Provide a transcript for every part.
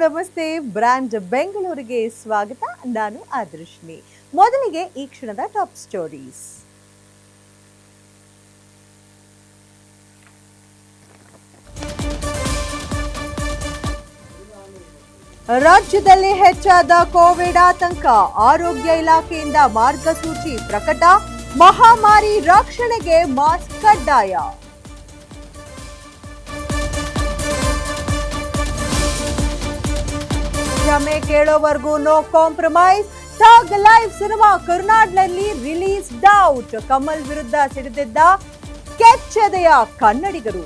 ನಮಸ್ತೆ, ಬ್ರ್ಯಾಂಡ್ ಬೆಂಗಳೂರಿಗೆ ಸ್ವಾಗತ. ನಾನು ಆದೃಶ್ಮಿ ಮೊದಲಿಗೆ ಈ ಕ್ಷಣದ ಟಾಪ್ ಸ್ಟೋರೀಸ್. ರಾಜ್ಯದಲ್ಲಿ ಹೆಚ್ಚಾದ ಕೋವಿಡ್ ಆತಂಕ. ಆರೋಗ್ಯ ಇಲಾಖೆಯಿಂದ ಮಾರ್ಗಸೂಚಿ ಪ್ರಕಟ. ಮಹಾಮಾರಿ ರಕ್ಷಣೆಗೆ ಮಾಸ್ಕ್ ಕಡ್ಡಾಯ. ಕ್ಷಮೆ ಕೇಳೋವರೆಗೂ no compromise Thug Life cinema ಕರ್ನಾಟಕದಲ್ಲಿ ರಿಲೀಸ್ ಡೌಟ್ ಕಮಲ್ ವಿರುದ್ಧ ಸಿಡಿದಿದ್ದ ಕೆಚ್ಚೆದೆಯ ಕನ್ನಡಿಗರು.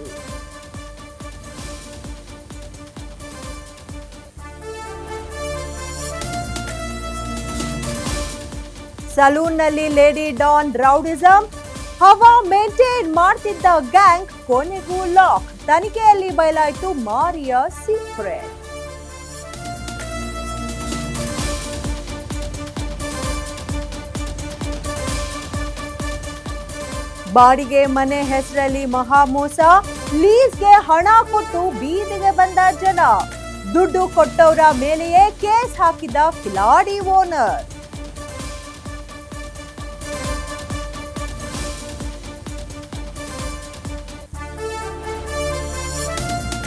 ಸಲೂನ್ನಲ್ಲಿ ಲೇಡಿ ಡಾನ್ ರೌಡಿಸಂ. ಹವಾ ಮೇಂಟೈನ್ ಮಾಡ್ತಿದ್ದ ಗ್ಯಾಂಗ್ ಕೊನೆಗೂ ಲಾಕ್. ತನಿಖೆಯಲ್ಲಿ ಬಯಲಾಯಿತು ಮಾರಿಯ ಸೀಕ್ರೆಟ್. ಬಾಡಿಗೆ ಮನೆ ಹೆಸರಲ್ಲಿ ಮಹಾಮೋಸ, ಲೀಸ್ಗೆ ಹಣ ಕೊಟ್ಟು ಬೀದಿಗೆ ಬಂದ ಜನ. ದುಡ್ಡು ಕೊಟ್ಟವರ ಮೇಲೆಯೇ ಕೇಸ್ ಹಾಕಿದ ಕಿಲಾಡಿ ಓನರ್.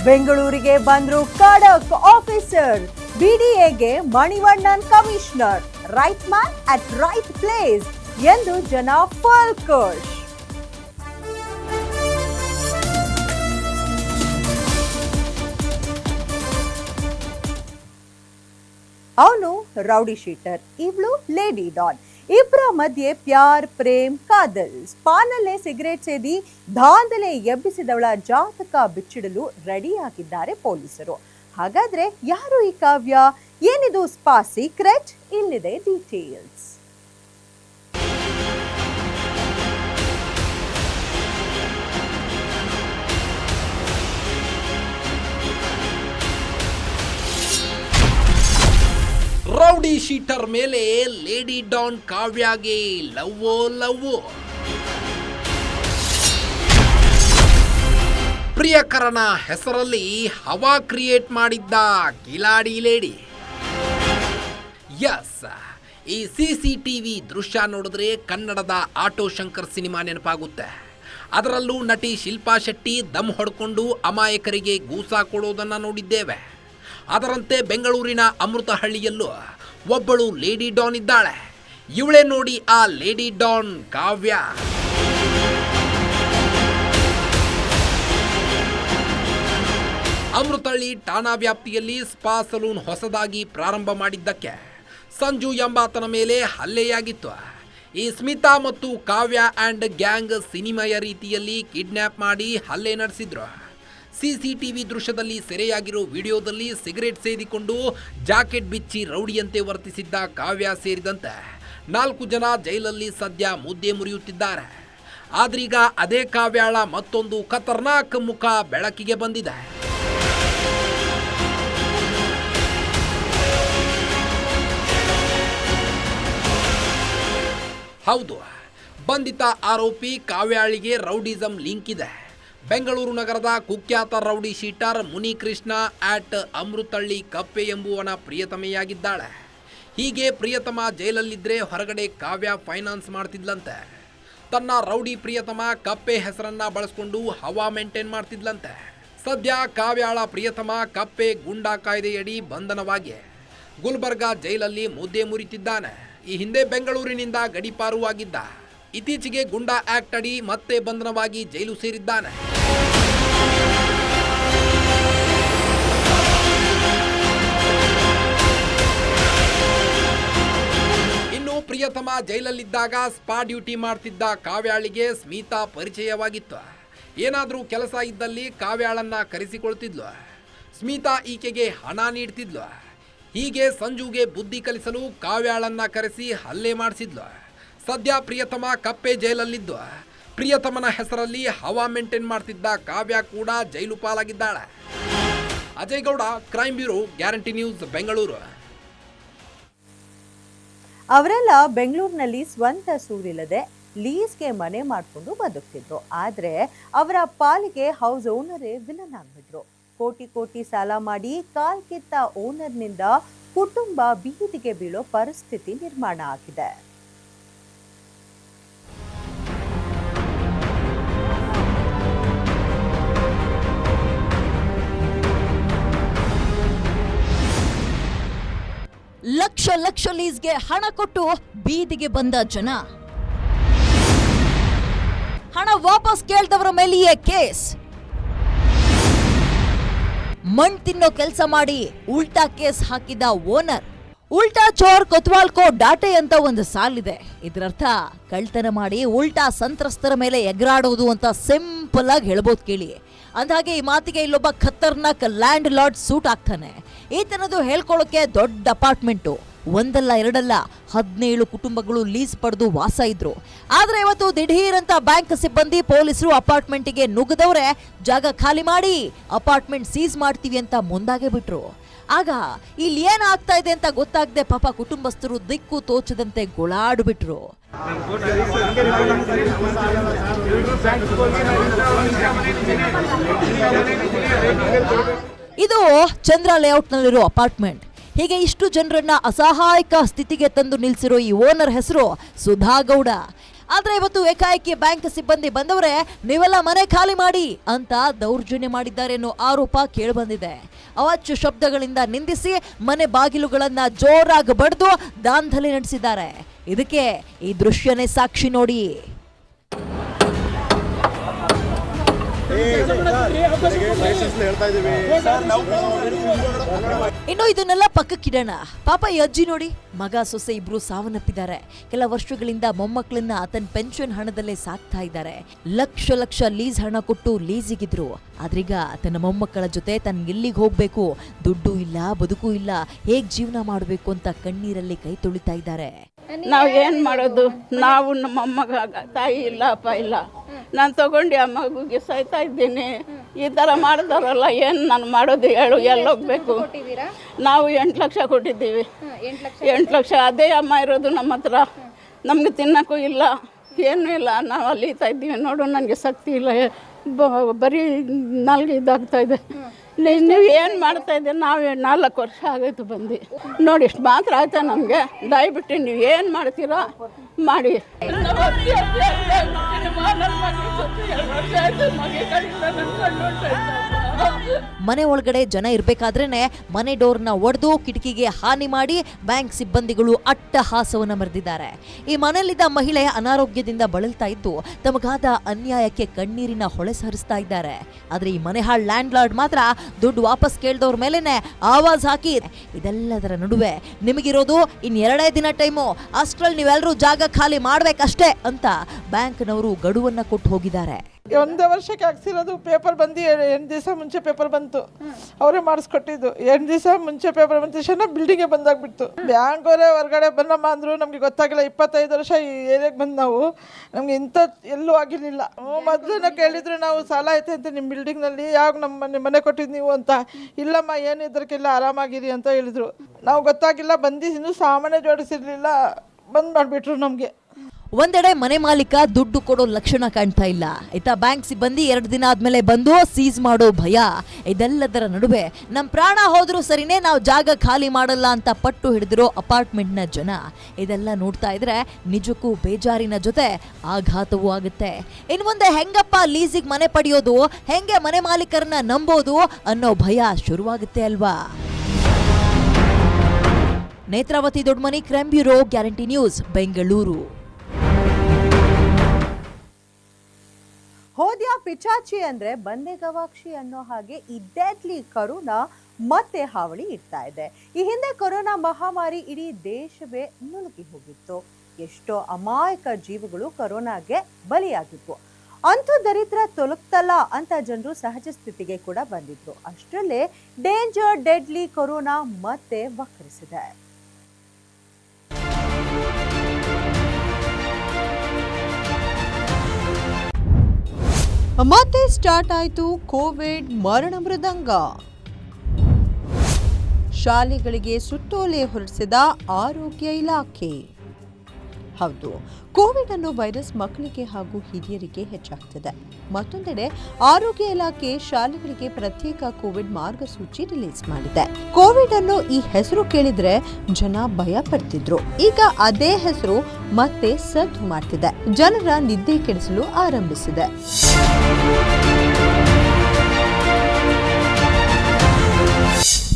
ಬೆಂಗಳೂರಿಗೆ ಬಂದ್ರು ಕಡಕ್ officer, ಬಿಡಿಎಗೆ Manivannan commissioner. Right man at right place ಎಂದು ಜನ ಫುಲ್ ಅವನು ರೌಡಿ ಶೀಟರ್, ಇವಳು ಲೇಡಿ ಡಾನ್. ಇಬ್ಬರ ಮಧ್ಯೆ ಪ್ಯಾರ್, ಪ್ರೇಮ್, ಕಾದಲ್. ಸ್ಪಾನಲ್ಲೇ ಸಿಗರೇಟ್ ಸೇದಿ ದಾಂದಲೆ ಎಬ್ಬಿಸಿದವಳ ಜಾತಕ ಬಿಚ್ಚಿಡಲು ರೆಡಿಯಾಗಿದ್ದಾರೆ ಪೊಲೀಸರು. ಹಾಗಾದ್ರೆ ಯಾರು ಈ ಕಾವ್ಯ? ಏನಿದು ಸ್ಪಾ ಸೀಕ್ರೆಟ್? ಇಲ್ಲಿದೆ ಡೀಟೇಲ್ಸ್. ರೌಡಿ ಶೀಟರ್ ಮೇಲೆ ಲೇಡಿ ಡಾನ್ ಕಾವ್ಯಾಗೆ ಲವ್ವೋ ಲವ್ವೋ. ಪ್ರಿಯಕರನ ಹೆಸರಲ್ಲಿ ಹವಾ ಕ್ರಿಯೇಟ್ ಮಾಡಿದ್ದ ಕಿಲಾಡಿ ಲೇಡಿ. ಎಸ್ ಈ ಸಿ ಸಿ ದೃಶ್ಯ ನೋಡಿದ್ರೆ ಕನ್ನಡದ ಆಟೋ ಶಂಕರ್ ಸಿನಿಮಾ ನೆನಪಾಗುತ್ತೆ. ಅದರಲ್ಲೂ ನಟಿ ಶಿಲ್ಪಾ ಶೆಟ್ಟಿ ದಮ್ ಹೊಡ್ಕೊಂಡು ಅಮಾಯಕರಿಗೆ ಗೂಸಾ ಕೊಡೋದನ್ನು ನೋಡಿದ್ದೇವೆ. ಅದರಂತೆ ಬೆಂಗಳೂರಿನ ಅಮೃತಹಳ್ಳಿಯಲ್ಲೂ ಒಬ್ಬಳು ಲೇಡಿ ಡಾನ್ ಇದ್ದಾಳೆ. ಇವಳೇ ನೋಡಿ ಆ ಲೇಡಿ ಡಾನ್ ಕಾವ್ಯ. ಅಮೃತಹಳ್ಳಿ ಠಾಣಾ ವ್ಯಾಪ್ತಿಯಲ್ಲಿ ಸ್ಪಾ ಸಲೂನ್ ಹೊಸದಾಗಿ ಪ್ರಾರಂಭ ಮಾಡಿದ್ದಕ್ಕೆ ಸಂಜು ಎಂಬಾತನ ಮೇಲೆ ಹಲ್ಲೆಯಾಗಿತ್ತು. ಈ ಸ್ಮಿತಾ ಮತ್ತು ಕಾವ್ಯ ಆ್ಯಂಡ್ ಗ್ಯಾಂಗ್ ಸಿನಿಮೆಯ ರೀತಿಯಲ್ಲಿ ಕಿಡ್ನ್ಯಾಪ್ ಮಾಡಿ ಹಲ್ಲೆ ನಡೆಸಿದ್ರು. ಸಿಸಿಟಿವಿ ದೃಶ್ಯದಲ್ಲಿ ಸೆರೆಯಾಗಿರೋ ವಿಡಿಯೋದಲ್ಲಿ ಸಿಗರೇಟ್ ಸೇದಿಕೊಂಡು ಜಾಕೆಟ್ ಬಿಚ್ಚಿ ರೌಡಿಯಂತೆ ವರ್ತಿಸಿದ್ದ ಕಾವ್ಯ ಸೇರಿದಂತೆ ನಾಲ್ಕು ಜನ ಜೈಲಲ್ಲಿ ಸದ್ಯ ಮುದ್ದೆ ಮುರಿಯುತ್ತಿದ್ದಾರೆ. ಆದ್ರೀಗ ಅದೇ ಕಾವ್ಯಾಳ ಮತ್ತೊಂದು ಖತರ್ನಾಕ್ ಮುಖ ಬೆಳಕಿಗೆ ಬಂದಿದೆ. ಹೌದು, ಬಂಧಿತ ಆರೋಪಿ ಕಾವ್ಯಾಳಿಗೆ ರೌಡಿಸಂ ಲಿಂಕ್ ಇದೆ. ಬೆಂಗಳೂರು ನಗರದ ಕುಖ್ಯಾತ ರೌಡಿ ಶೀಟರ್ ಮುನಿಕೃಷ್ಣ ಆಟ್ ಅಮೃತಳ್ಳಿ ಕಪ್ಪೆ ಎಂಬುವನ ಪ್ರಿಯತಮೆಯಾಗಿದ್ದಾಳೆ. ಹೀಗೆ ಪ್ರಿಯತಮ ಜೈಲಲ್ಲಿದ್ದರೆ ಹೊರಗಡೆ ಕಾವ್ಯ ಫೈನಾನ್ಸ್ ಮಾಡ್ತಿದ್ಲಂತೆ. ತನ್ನ ರೌಡಿ ಪ್ರಿಯತಮ ಕಪ್ಪೆ ಹೆಸರನ್ನ ಬಳಸ್ಕೊಂಡು ಹವಾ ಮೇಂಟೈನ್ ಮಾಡ್ತಿದ್ಲಂತೆ. ಸದ್ಯ ಕಾವ್ಯಾಳ ಪ್ರಿಯತಮ ಕಪ್ಪೆ ಗುಂಡಾ ಕಾಯ್ದೆಯಡಿ ಬಂಧನವಾಗಿ. ಗುಲ್ಬರ್ಗಾ ಜೈಲಲ್ಲಿ ಮುದ್ದೆ ಮುರಿತಿದ್ದಾನೆ. ಈ ಹಿಂದೆ ಬೆಂಗಳೂರಿನಿಂದ ಗಡಿಪಾರುವಾಗಿದ್ದ ಇತ್ತೀಚೆಗೆ ಗುಂಡಾ ಆಕ್ಟ್ ಅಡಿ ಮತ್ತೆ ಬಂಧನವಾಗಿ ಜೈಲು ಸೇರಿದ್ದಾನೆ. ಇನ್ನು ಪ್ರಿಯತಮ ಜೈಲಲ್ಲಿದ್ದಾಗ ಸ್ಪಾ ಡ್ಯೂಟಿ ಮಾಡ್ತಿದ್ದ ಕಾವ್ಯಾಳಿಗೆ ಸ್ಮಿತಾ ಪರಿಚಯವಾಗಿತ್ತು. ಏನಾದರೂ ಕೆಲಸ ಇದ್ದಲ್ಲಿ ಕಾವ್ಯಾಳನ್ನ ಕರೆಸಿಕೊಳ್ತಿದ್ಲು. ಸ್ಮಿತಾ ಈಕೆಗೆ ಹಣ ನೀಡ್ತಿದ್ಲು. ಹೀಗೆ ಸಂಜುಗೆ ಬುದ್ಧಿ ಕಲಿಸಲು ಕಾವ್ಯಾಳನ್ನ ಕರೆಸಿ ಹಲ್ಲೆ ಮಾಡಿಸಿದ್ಲು. ಸದ್ಯ ಪ್ರಿಯತಮ ಕಪ್ಪೆ ಜೈಲಲ್ಲಿದ್ದು. ಪ್ರಿಯತಮನ ಹೆಸರಲ್ಲಿ ಹವಾ ಮೇಂಟೈನ್ ಮಾಡ್ತಿದ್ದ ಕಾವ್ಯ ಕೂಡ jail ಪಾಲಾಗಿದ್ದಾಳೆ. Ajay Gowda crime bureau, guarantee news, Bengaluru. ಅವರೆಲ್ಲ ಬೆಂಗಳೂರಿನಲ್ಲಿ ಸ್ವಂತ ಸೂರಿಲ್ಲದೆ ಲೀಸ್ಗೆ ಮನೆ ಮಾಡಿಕೊಂಡು ಬದುಕ್ತಿದ್ರು. ಆದರೆ ಅವರ ಪಾಲಿಗೆ ಹೌಸ್ ಓನರೇ ವಿಲನ್ ಆಗಿಬಿಟ್ರು. ಕೋಟಿ ಕೋಟಿ ಸಾಲ ಮಾಡಿ ಕಾಲ್ ಕಿತ್ತ ಓನರ್ನಿಂದ ಕುಟುಂಬ ಬೀದಿಗೆ ಬೀಳೋ ಪರಿಸ್ಥಿತಿ ನಿರ್ಮಾಣ ಆಗಿದೆ. ಲಕ್ಷ ಲಕ್ಷ ಲೀಸ್ಗೆ ಹಣ ಕೊಟ್ಟು ಬೀದಿಗೆ ಬಂದ ಜನ. ಹಣ ವಾಪಸ್ ಕೇಳ್ದವರ ಮೇಲೆಯೇ ಕೇಸ್. ಮಣ್ ತಿನ್ನೋ ಕೆಲಸ ಮಾಡಿ ಉಲ್ಟಾ ಕೇಸ್ ಹಾಕಿದ ಓನರ್. ಉಲ್ಟಾ ಚೋರ್ ಕೊತ್ವಾಲ್ಕೋ ಡಾಟೆ ಅಂತ ಒಂದು ಸಾಲಿದೆ. ಇದರರ್ಥ ಕಳ್ತನ ಮಾಡಿ ಉಲ್ಟಾ ಸಂತ್ರಸ್ತರ ಮೇಲೆ ಎಗರಾಡೋದು ಅಂತ ಸಿಂಪಲ್ ಆಗಿ ಹೇಳ್ಬೋದು ಕೇಳಿ. ಅಂದ್ಹಾಗೆ ಈ ಮಾತಿಗೆ ಇಲ್ಲೊಬ್ಬ ಖತರ್ನಾಕ್ ಲ್ಯಾಂಡ್ ಲಾರ್ಡ್ ಸೂಟ್ ಆಗ್ತಾನೆ. ಈತನದು ಹೇಳ್ಕೊಳ್ಳೋಕೆ ದೊಡ್ಡ ಅಪಾರ್ಟ್ಮೆಂಟು. ಒಂದಲ್ಲ, ಎರಡಲ್ಲ, ಹದಿನೇಳು ಕುಟುಂಬಗಳು ಲೀಸ್ ಪಡೆದು ವಾಸ ಇದ್ರು. ಆದ್ರೆ ಇವತ್ತು ದಿಢೀರ್ ಅಂತ ಬ್ಯಾಂಕ್ ಸಿಬ್ಬಂದಿ ಪೊಲೀಸರು ಅಪಾರ್ಟ್ಮೆಂಟಿಗೆ ನುಗ್ಗದವ್ರೆ ಜಾಗ ಖಾಲಿ ಮಾಡಿ, ಅಪಾರ್ಟ್ಮೆಂಟ್ ಸೀಸ್ ಮಾಡ್ತೀವಿ ಅಂತ ಮುಂದಾಗೆ ಬಿಟ್ರು. ಆಗ ಇಲ್ಲಿ ಏನಾಗ್ತಾ ಇದೆ ಅಂತ ಗೊತ್ತಾಗದೆ ಪಾಪ ಕುಟುಂಬಸ್ಥರು ದಿಕ್ಕು ತೋಚದಂತೆ ಗೊಳಾಡು ಬಿಟ್ರು. ಇದು ಚಂದ್ರ ಲೇಔಟ್ನಲ್ಲಿರೋ ಅಪಾರ್ಟ್ಮೆಂಟ್. ಹೀಗೆ ಇಷ್ಟು ಜನರನ್ನ ಅಸಹಾಯಕ ಸ್ಥಿತಿಗೆ ತಂದು ನಿಲ್ಲಿಸಿರೋ ಈ ಓನರ್ ಹೆಸರು ಸುಧಾಗೌಡ. ಆದರೆ ಇವತ್ತು ಏಕಾಏಕಿ ಬ್ಯಾಂಕ್ ಸಿಬ್ಬಂದಿ ಬಂದವರೇ, ನೀವೆಲ್ಲ ಮನೆ ಖಾಲಿ ಮಾಡಿ ಅಂತ ದೌರ್ಜನ್ಯ ಮಾಡಿದ್ದಾರೆ ಅನ್ನೋ ಆರೋಪ ಕೇಳಿಬಂದಿದೆ. ಅವಾಚ್ಯ ಶಬ್ದಗಳಿಂದ ನಿಂದಿಸಿ ಮನೆ ಬಾಗಿಲುಗಳನ್ನು ಜೋರಾಗಿ ಬಡಿದು ದಾಂಧಲೆ ನಡೆಸಿದ್ದಾರೆ. ಇದಕ್ಕೆ ಈ ದೃಶ್ಯನೇ ಸಾಕ್ಷಿ ನೋಡಿ ಹೇಳ್ತಾ ಇದೀವಿ ಇನ್ನು ಇದನ್ನೆಲ್ಲ ಪಕ್ಕಕ್ಕಿಡೋಣ. ಪಾಪ ಈ ಅಜ್ಜಿ ನೋಡಿ, ಮಗ ಸೊಸೆ ಇಬ್ರು ಸಾವನ್ನಪ್ಪಿದ್ದಾರೆ. ಕೆಲ ವರ್ಷಗಳಿಂದ ಮೊಮ್ಮಕ್ಕಳನ್ನ ತನ್ನ ಪೆನ್ಷನ್ ಹಣದಲ್ಲೇ ಸಾಕ್ತಾ ಇದ್ದಾರೆ. ಲಕ್ಷ ಲಕ್ಷ ಲೀಸ್ ಹಣ ಕೊಟ್ಟು ಲೀಸಿಗಿದ್ರು. ಆದ್ರೀಗ ತನ್ನ ಮೊಮ್ಮಕ್ಕಳ ಜೊತೆ ತನ್ನ ಎಲ್ಲಿಗೆ ಹೋಗ್ಬೇಕು? ದುಡ್ಡು ಇಲ್ಲ, ಬದುಕು ಇಲ್ಲ, ಹೇಗ್ ಜೀವನ ಮಾಡಬೇಕು ಅಂತ ಕಣ್ಣೀರಲ್ಲಿ ಕೈ ತೊಳಿತಾ ಇದ್ದಾರೆ. ನಾವು ಏನು ಮಾಡೋದು? ನಾವು ನಮ್ಮ ಅಮ್ಮಗ ತಾಯಿ ಇಲ್ಲ ಅಪ್ಪ ಇಲ್ಲ. ನಾನು ತಗೊಂಡು ಆ ಮಗುಗೆ ಸಾಯ್ತಾ ಇದ್ದೀನಿ. ಈ ಥರ ಮಾಡಿದಾರಲ್ಲ ಏನು ನಾನು ಮಾಡೋದು ಹೇಳು ಎಲ್ಲೋಗ್ಬೇಕು ನಾವು ಎಂಟು ಲಕ್ಷ ಕೊಟ್ಟಿದ್ದೀವಿ. ಎಂಟು ಲಕ್ಷ ಅದೇ ಅಮ್ಮ ಇರೋದು ನಮ್ಮ ಹತ್ರ. ನಮಗೆ ತಿನ್ನೋಕ್ಕೂ ಇಲ್ಲ ಏನೂ ಇಲ್ಲ. ನಾವು ಅಲ್ಲಿ ಇದ್ದೀವಿ. ನೋಡು ನನಗೆ ಶಕ್ತಿ ಇಲ್ಲ. ಬರೀ ನಾಲ್ಗೆ ಇದಾಗ್ತಾ ಇದೆ. ನೀವು ಏನು ಮಾಡ್ತಾ ಇದ್ದೀರಿ ನಾವು ನಾಲ್ಕು ವರ್ಷ ಆಗೋಯ್ತು ಬಂದು ನೋಡಿ ಇಷ್ಟು ಮಾತ್ರ ಆಯ್ತಾ ನಮಗೆ ದಯವಿಟ್ಟು ನೀವು ಏನು ಮಾಡ್ತೀರಾ ಮಾಡಿ ಮನೆ ಒಳಗಡೆ ಜನ ಇರಬೇಕಾದ್ರೇನೆ ಮನೆ ಡೋರ್ನ ಒಡೆದು ಕಿಟಕಿಗೆ ಹಾನಿ ಮಾಡಿ ಬ್ಯಾಂಕ್ ಸಿಬ್ಬಂದಿಗಳು ಅಟ್ಟಹಾಸವನ್ನ ಮರೆದಿದ್ದಾರೆ. ಈ ಮನೆಯಲ್ಲಿದ್ದ ಮಹಿಳೆ ಅನಾರೋಗ್ಯದಿಂದ ಬಳಲ್ತಾ ಇದ್ದು ತಮಗಾದ ಅನ್ಯಾಯಕ್ಕೆ ಕಣ್ಣೀರಿನ ಹೊಳೆ ಸರಿಸ್ತಾ ಇದ್ದಾರೆ. ಆದರೆ ಈ ಮನೆ ಹಾಳ್ ಲ್ಯಾಂಡ್ ಲಾರ್ಡ್ ಮಾತ್ರ ದುಡ್ಡು ವಾಪಸ್ ಕೇಳ್ದವ್ರ ಮೇಲೇನೆ ಆವಾಜ್ ಹಾಕಿ ಇದೆಲ್ಲದರ ನಡುವೆ ನಿಮಗಿರೋದು ಇನ್ ಎರಡೇ ದಿನ ಟೈಮು, ಅಷ್ಟರಲ್ಲಿ ನೀವೆಲ್ಲರೂ ಜಾಗ ಖಾಲಿ ಮಾಡ್ಬೇಕಷ್ಟೇ ಅಂತ ಬ್ಯಾಂಕ್ನವರು ಗಡುವನ್ನು ಕೊಟ್ಟು ಹೋಗಿದ್ದಾರೆ. ಒಂದೇ ವರ್ಷಕ್ಕೆ ಹಾಕ್ಸಿರೋದು ಪೇಪರ್ ಬಂದು ಎಂಟು ದಿವಸ ಮುಂಚೆ ಪೇಪರ್ ಬಂತು. ಅವರೇ ಮಾಡಿಸ್ಕೊಟ್ಟಿದ್ದು. ಎಂಟು ದಿವಸ ಮುಂಚೆ ಪೇಪರ್ ಬಂದ ತಕ್ಷಣ ಬಿಲ್ಡಿಂಗೇ ಬಂದಾಗ್ಬಿಡ್ತು. ಬ್ಯಾಂಕ್ ಅವರೇ ಹೊರಗಡೆ ಬಂದಮ್ಮ ಅಂದ್ರು, ನಮಗೆ ಗೊತ್ತಾಗಿಲ್ಲ ಇಪ್ಪತ್ತೈದು ವರ್ಷ ಈ ಏರಿಯಾಗೆ ಬಂದು ನಾವು. ನಮ್ಗೆ ಇಂಥ ಎಲ್ಲೂ ಆಗಿರಲಿಲ್ಲ. ಮೊದಲು ಕೇಳಿದ್ರು ನಾವು ಸಾಲ ಐತೆ ಅಂತ ನಿಮ್ಮ ಬಿಲ್ಡಿಂಗ್ನಲ್ಲಿ ಯಾವಾಗ ನಮ್ಮ ಮನೆ ಮನೆ ಕೊಟ್ಟಿದ್ದು ನೀವು ಅಂತ. ಇಲ್ಲಮ್ಮ, ಏನು ಇದಕ್ಕೆಲ್ಲ ಆರಾಮಾಗಿರಿ ಅಂತ ಹೇಳಿದ್ರು. ನಾವು ಗೊತ್ತಾಗಿಲ್ಲ. ಬಂದು ಇನ್ನೂ ಸಾಮಾನ್ಯ ಜೋಡಿಸಿರ್ಲಿಲ್ಲ. ಬಂದ್ ಮಾಡಿಬಿಟ್ರು ನಮಗೆ. ಒಂದೆಡೆ ಮನೆ ಮಾಲೀಕ ದುಡ್ಡು ಕೊಡೋ ಲಕ್ಷಣ ಕಾಣ್ತಾ ಇಲ್ಲ. ಆಯ್ತಾ ಬ್ಯಾಂಕ್ ಸಿಬ್ಬಂದಿ ಎರಡು ದಿನ ಆದ್ಮೇಲೆ ಬಂದು ಸೀಸ್ ಮಾಡೋ ಭಯ. ಇದೆಲ್ಲದರ ನಡುವೆ ನಮ್ಮ ಪ್ರಾಣ ಹೋದರೂ ಸರಿನೇ ನಾವು ಜಾಗ ಖಾಲಿ ಮಾಡಲ್ಲ ಅಂತ ಪಟ್ಟು ಹಿಡಿದಿರೋ ಅಪಾರ್ಟ್ಮೆಂಟ್ನ ಜನ. ಇದೆಲ್ಲ ನೋಡ್ತಾ ಇದ್ರೆ ನಿಜಕ್ಕೂ ಬೇಜಾರಿನ ಜೊತೆ ಆಘಾತವೂ ಆಗುತ್ತೆ. ಇನ್ನು ಮುಂದೆ ಹೆಂಗಪ್ಪ ಲೀಸಿಗೆ ಮನೆ ಪಡೆಯೋದು, ಹೆಂಗೆ ಮನೆ ಮಾಲೀಕರನ್ನ ನಂಬೋದು ಅನ್ನೋ ಭಯ ಶುರುವಾಗುತ್ತೆ ಅಲ್ವಾ? Netravathi Dodmani crime bureau guarantee news Bengaluru ಹೋದ್ಯಾ ಪಿಚಾಚಿ ಅಂದ್ರೆ ಬಂದೆ ಗವಾಕ್ಷಿ ಅನ್ನೋ ಹಾಗೆ ಡೆಡ್ಲಿ ಕರೋನಾ ಮತ್ತೆ ಹಾವಳಿ ಇಡ್ತಾ ಇದೆ. ಈ ಹಿಂದೆ ಕೊರೋನಾ ಮಹಾಮಾರಿ ಇಡೀ ದೇಶವೇ ಮುಳುಗಿ ಹೋಗಿತ್ತು. ಎಷ್ಟೋ ಅಮಾಯಕ ಜೀವಗಳು ಕೊರೋನಾಗೆ ಬಲಿಯಾಗಿದ್ವು. ಅಂಥ ದರಿದ್ರ ತೊಲಗ್ತಲ್ಲ ಅಂತ ಜನರು ಸಹಜ ಸ್ಥಿತಿಗೆ ಕೂಡ ಬಂದಿದ್ರು. ಅಷ್ಟರಲ್ಲೇ ಡೇಂಜರ್, ಡೆಡ್ಲಿ ಕೊರೋನಾ ಮತ್ತೆ ವಕ್ರಿಸಿದೆ ಮತ್ತೆ ಸ್ಟಾರ್ಟ್ ಆಯಿತು ಕೋವಿಡ್ ಮರಣ ಮೃದಂಗ. ಶಾಲೆಗಳಿಗೆ ಸುತ್ತೋಲೆ ಹೊರಡಿಸಿದ ಆರೋಗ್ಯ ಇಲಾಖೆ. ಹೌದು, ಕೋವಿಡ್ ಅನ್ನೋ ವೈರಸ್ ಮಕ್ಕಳಿಗೆ ಹಾಗೂ ಹಿರಿಯರಿಗೆ ಹೆಚ್ಚಾಗ್ತಿದೆ. ಮತ್ತೊಂದೆಡೆ ಆರೋಗ್ಯ ಇಲಾಖೆ ಶಾಲೆಗಳಿಗೆ ಪ್ರತ್ಯೇಕ ಕೋವಿಡ್ ಮಾರ್ಗಸೂಚಿ ರಿಲೀಸ್ ಮಾಡಿದೆ. ಕೋವಿಡ್ ಅನ್ನು ಈ ಹೆಸರು ಕೇಳಿದ್ರೆ ಜನ ಭಯ ಪಡ್ತಿದ್ರು. ಈಗ ಅದೇ ಹೆಸರು ಮತ್ತೆ ಸದ್ದು ಮಾಡ್ತಿದೆ. ಜನರ ನಿದ್ದೆ ಕೆಡಿಸಲು ಆರಂಭಿಸಿದೆ.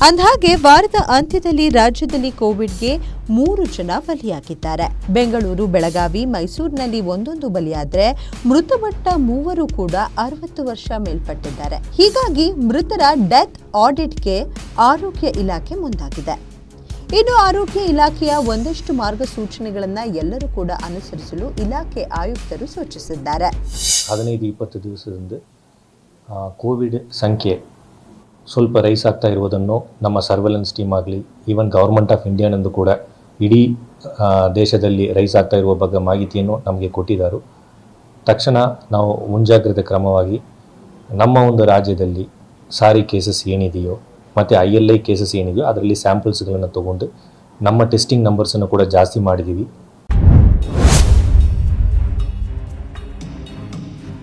ಅಂದ್ಹಾಗೆ ವಾರದ ಅಂತ್ಯದಲ್ಲಿ ರಾಜ್ಯದಲ್ಲಿ ಕೋವಿಡ್ಗೆ ಮೂರು ಜನ ಬಲಿಯಾಗಿದ್ದಾರೆ. ಬೆಂಗಳೂರು, ಬೆಳಗಾವಿ, ಮೈಸೂರಿನಲ್ಲಿ ಒಂದೊಂದು ಬಲಿಯಾದರೆ ಮೃತಪಟ್ಟ ಮೂವರು ಕೂಡ ಅರವತ್ತು ವರ್ಷ ಮೇಲ್ಪಟ್ಟಿದ್ದಾರೆ. ಹೀಗಾಗಿ ಮೃತರ ಡೆತ್ ಆಡಿಟ್ಗೆ ಆರೋಗ್ಯ ಇಲಾಖೆ ಮುಂದಾಗಿದೆ. ಇನ್ನು ಆರೋಗ್ಯ ಇಲಾಖೆಯ ಒಂದಷ್ಟು ಮಾರ್ಗಸೂಚನೆಗಳನ್ನು ಎಲ್ಲರೂ ಕೂಡ ಅನುಸರಿಸಲು ಇಲಾಖೆ ಆಯುಕ್ತರು ಸೂಚಿಸಿದ್ದಾರೆ. ಹದಿನೈದು, ಇಪ್ಪತ್ತು ದಿವಸದಿಂದ ಕೋವಿಡ್ ಸಂಖ್ಯೆ ಸ್ವಲ್ಪ ರೈಸ್ ಆಗ್ತಾ ಇರುವುದನ್ನು ನಮ್ಮ ಸರ್ವೆಲೆನ್ಸ್ ಟೀಮ್ ಆಗಲಿ, ಈವನ್ ಗೌರ್ಮೆಂಟ್ ಆಫ್ ಇಂಡಿಯಾನಂದು ಕೂಡ ಇಡೀ ದೇಶದಲ್ಲಿ ರೈಸ್ ಆಗ್ತಾ ಇರುವ ಬಗ್ಗೆ ಮಾಹಿತಿಯನ್ನು ನಮಗೆ ಕೊಟ್ಟಿದ್ದಾರೆ. ತಕ್ಷಣ ನಾವು ಮುಂಜಾಗ್ರತೆ ಕ್ರಮವಾಗಿ ನಮ್ಮ ಒಂದು ರಾಜ್ಯದಲ್ಲಿ ಸಾರಿ ಕೇಸಸ್ ಏನಿದೆಯೋ ಮತ್ತು ಐ ಎಲ್ ಐ ಕೇಸಸ್ ಏನಿದೆಯೋ ಅದರಲ್ಲಿ ಸ್ಯಾಂಪಲ್ಸ್ಗಳನ್ನು ತೊಗೊಂಡು ನಮ್ಮ ಟೆಸ್ಟಿಂಗ್ ನಂಬರ್ಸನ್ನು ಕೂಡ ಜಾಸ್ತಿ ಮಾಡಿದ್ದೀವಿ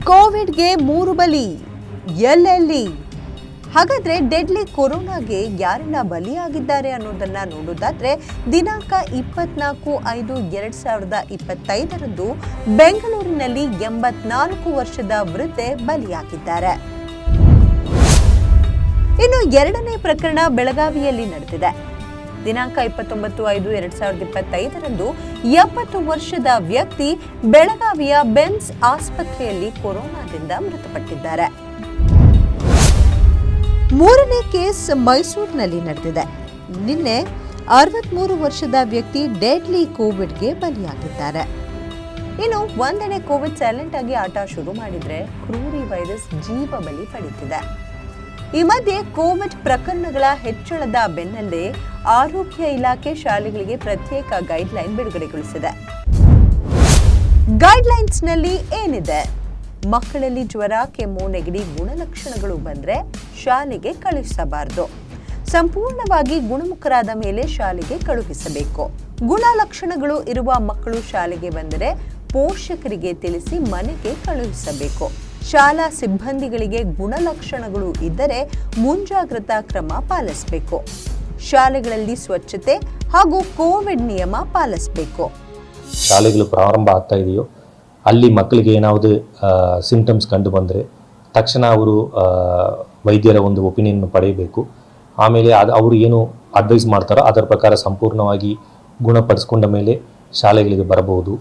ಕೋವಿಡ್ಗೆ ಮೂರು ಬಲಿ, ಎಲ್ಲೆಲ್ಲಿ? ಹಾಗಾದ್ರೆ ಡೆಡ್ಲಿ ಕೊರೋನಾಗೆ ಯಾರನ್ನ ಬಲಿಯಾಗಿದ್ದಾರೆ ಅನ್ನೋದನ್ನ ನೋಡೋದಾದ್ರೆ ದಿನಾಂಕ ಇಪ್ಪತ್ನಾಲ್ಕು ಐದು ಎರಡ್ ಸಾವಿರದ ಇಪ್ಪತ್ತೈದರಂದು ಬೆಂಗಳೂರಿನಲ್ಲಿ ಎಂಬತ್ನಾಲ್ಕು ವರ್ಷದ ವೃದ್ಧೆ ಬಲಿಯಾಗಿದ್ದಾರೆ. ಇನ್ನು ಎರಡನೇ ಪ್ರಕರಣ ಬೆಳಗಾವಿಯಲ್ಲಿ ನಡೆದಿದೆ. ದಿನಾಂಕ ಇಪ್ಪತ್ತೊಂಬತ್ತು ಐದು ಎರಡ್ ಸಾವಿರದ ಇಪ್ಪತ್ತೈದರಂದು ಎಪ್ಪತ್ತು ವರ್ಷದ ವ್ಯಕ್ತಿ ಬೆಳಗಾವಿಯ ಬೆನ್ಸ್ ಆಸ್ಪತ್ರೆಯಲ್ಲಿ ಕೊರೋನಾದಿಂದ ಮೃತಪಟ್ಟಿದ್ದಾರೆ. ಮೂರನೇ ಕೇಸ್ ಮೈಸೂರಿನಲ್ಲಿ ನಡೆದಿದೆ. ನಿನ್ನೆ ಅರವತ್ಮೂರು ವರ್ಷದ ವ್ಯಕ್ತಿ ಡೆಡ್ಲಿ ಕೋವಿಡ್ಗೆ ಬಲಿಯಾಗಿದ್ದಾರೆ. ಇನ್ನು ಒಂದೆಡೆ ಕೋವಿಡ್ ಸೈಲೆಂಟ್ ಆಗಿ ಆಟ ಶುರು ಮಾಡಿದ್ರೆ ಕ್ರೂರಿ ವೈರಸ್ ಜೀವ ಬಲಿ ಪಡೀತಿದೆ. ಈ ಮಧ್ಯೆ ಕೋವಿಡ್ ಪ್ರಕರಣಗಳ ಹೆಚ್ಚಳದ ಬೆನ್ನಲ್ಲೇ ಆರೋಗ್ಯ ಇಲಾಖೆ ಶಾಲೆಗಳಿಗೆ ಪ್ರತ್ಯೇಕ ಗೈಡ್ಲೈನ್ ಬಿಡುಗಡೆಗೊಳಿಸಿದೆ. ಗೈಡ್ಲೈನ್ಸ್ನಲ್ಲಿ ಏನಿದೆ? ಮಕ್ಕಳಲ್ಲಿ ಜ್ವರ, ಕೆಮ್ಮು, ನೆಗಡಿ ಗುಣಲಕ್ಷಣಗಳು ಬಂದರೆ ಶಾಲೆಗೆ ಕಳುಹಿಸಬಾರದು. ಸಂಪೂರ್ಣವಾಗಿ ಗುಣಮುಖರಾದ ಮೇಲೆ ಶಾಲೆಗೆ ಕಳುಹಿಸಬೇಕು. ಗುಣಲಕ್ಷಣಗಳು ಇರುವ ಮಕ್ಕಳು ಶಾಲೆಗೆ ಬಂದರೆ ಪೋಷಕರಿಗೆ ತಿಳಿಸಿ ಮನೆಗೆ ಕಳುಹಿಸಬೇಕು. ಶಾಲಾ ಸಿಬ್ಬಂದಿಗಳಿಗೆ ಗುಣಲಕ್ಷಣಗಳು ಇದ್ದರೆ ಮುಂಜಾಗ್ರತಾ ಕ್ರಮ ಪಾಲಿಸಬೇಕು. ಶಾಲೆಗಳಲ್ಲಿ ಸ್ವಚ್ಛತೆ ಹಾಗೂ ಕೋವಿಡ್ ನಿಯಮ ಪಾಲಿಸಬೇಕು. ಶಾಲೆಗಳು ಪ್ರಾರಂಭ ಆಗ್ತಾ ಇದೆಯೋ, ಅಲ್ಲಿ ಮಕ್ಕಳಿಗೆ ಏನಾವುದು ಸಿಂಪ್ಟಮ್ಸ್ ಕಂಡು ಬಂದರೆ ತಕ್ಷಣ ಅವರು ವೈದ್ಯರ ಒಂದು ಒಪಿನಿಯನ್ ಪಡೆಯಬೇಕು. ಆಮೇಲೆ ಅದು ಅವರು ಏನು ಅಡ್ವೈಸ್ ಮಾಡ್ತಾರೋ ಅದರ ಪ್ರಕಾರ ಸಂಪೂರ್ಣವಾಗಿ ಗುಣಪಡಿಸ್ಕೊಂಡ ಮೇಲೆ ಶಾಲೆಗಳಿಗೆ ಬರಬಹುದು.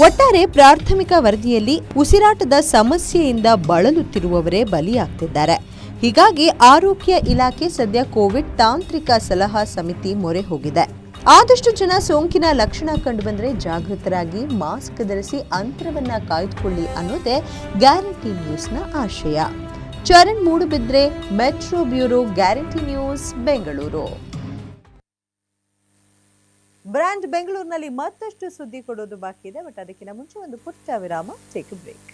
ಒಟ್ಟಾರೆ ಪ್ರಾಥಮಿಕ ವರದಿಯಲ್ಲಿ ಉಸಿರಾಟದ ಸಮಸ್ಯೆಯಿಂದ ಬಳಲುತ್ತಿರುವವರೇ ಬಲಿಯಾಗ್ತಿದ್ದಾರೆ. ಹೀಗಾಗಿ ಆರೋಗ್ಯ ಇಲಾಖೆ ಸದ್ಯ ಕೋವಿಡ್ ತಾಂತ್ರಿಕ ಸಲಹಾ ಸಮಿತಿ ಮೊರೆ ಹೋಗಿದೆ. ಆದಷ್ಟು ಜನ ಸೋಂಕಿನ ಲಕ್ಷಣ ಕಂಡುಬಂದರೆ ಜಾಗೃತರಾಗಿ ಮಾಸ್ಕ್ ಧರಿಸಿ ಅಂತರವನ್ನ ಕಾಯ್ದುಕೊಳ್ಳಿ ಅನ್ನೋದೇ ಗ್ಯಾರಂಟಿ ನ್ಯೂಸ್ನ ಆಶಯ. Charan Moodbidri, metro bureau guarantee news, Bengaluru. Brand ಬೆಂಗಳೂರಿನಲ್ಲಿ ಮತ್ತಷ್ಟು ಸುದ್ದಿ ಕೊಡೋದು ಬಾಕಿ ಇದೆ, ಬಟ್ ಅದಕ್ಕಿಂತ ಮುಂಚೆ ಒಂದು ಪುಟ್ಟ ವಿರಾಮ take break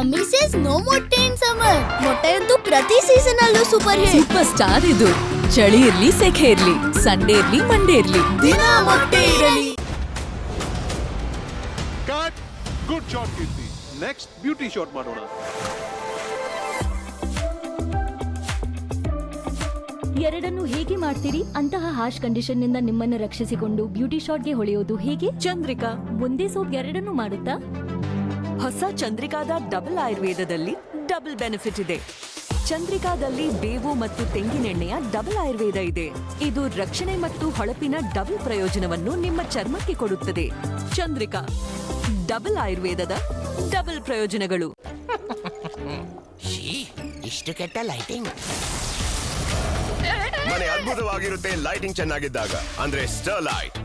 mummy says no ಮೊಟ್ಟೆ ಇನ್ ಸಮರ್ ಮೊಟ್ಟೆಯಂತೂ ಪ್ರತಿ ಸೀಸನ್ ಅಲ್ಲೂ ಸೂಪರ್ ಹಿಟ್ ಸೂಪರ್ ಸ್ಟಾರ್ ಇದು. ಚಳಿ ಇರ್ಲಿ ಸೆಖೆ ಇರ್ಲಿ ಸಂಡೇ ಇರ್ಲಿ ಮಂಡೇ ಇರ್ಲಿ. ದಿನ ಮೊಟ್ಟೆ ಇರಲಿ. Cut good shot Keerthi next beauty shot ಮಾಡೋಣ. ಎರಡನ್ನು ಹೇಗೆ ಮಾಡ್ತೀರಿ? ಅಂತಹ ಹಾಶ್ ಕಂಡೀಷನ್ನಿಂದ ನಿಮ್ಮನ್ನು ರಕ್ಷಿಸಿಕೊಂಡು ಬ್ಯೂಟಿ ಶಾಟ್ಗೆ ಹೊಳೆಯೋದು ಹೇಗೆ? ಚಂದ್ರಿಕಾ ಒಂದೇ ಸೋಪ್ ಎರಡನ್ನು ಮಾಡುತ್ತಾ? ಹೊಸ ಚಂದ್ರಿಕಾದ ಡಬಲ್ ಆಯುರ್ವೇದದಲ್ಲಿ ಡಬಲ್ ಬೆನಿಫಿಟ್ ಇದೆ. ಚಂದ್ರಿಕಾದಲ್ಲಿ ಬೇವು ಮತ್ತು ತೆಂಗಿನೆಣ್ಣೆಯ ಡಬಲ್ ಆಯುರ್ವೇದ ಇದೆ. ಇದು ರಕ್ಷಣೆ ಮತ್ತು ಹೊಳಪಿನ ಡಬಲ್ ಪ್ರಯೋಜನವನ್ನು ನಿಮ್ಮ ಚರ್ಮಕ್ಕೆ ಕೊಡುತ್ತದೆ. ಚಂದ್ರಿಕಾ ಡಬಲ್ ಆಯುರ್ವೇದದ ಡಬಲ್ ಪ್ರಯೋಜನಗಳು. ಇಷ್ಟು ಕೆಟ್ಟ ಲೈಟಿಂಗ್. ಮನೆ ಅದ್ಭುತವಾಗಿರುತ್ತೆ ಲೈಟಿಂಗ್ ಚೆನ್ನಾಗಿದ್ದಾಗ. ಅಂದ್ರೆ ಸ್ಟರ್ ಲೈಟ್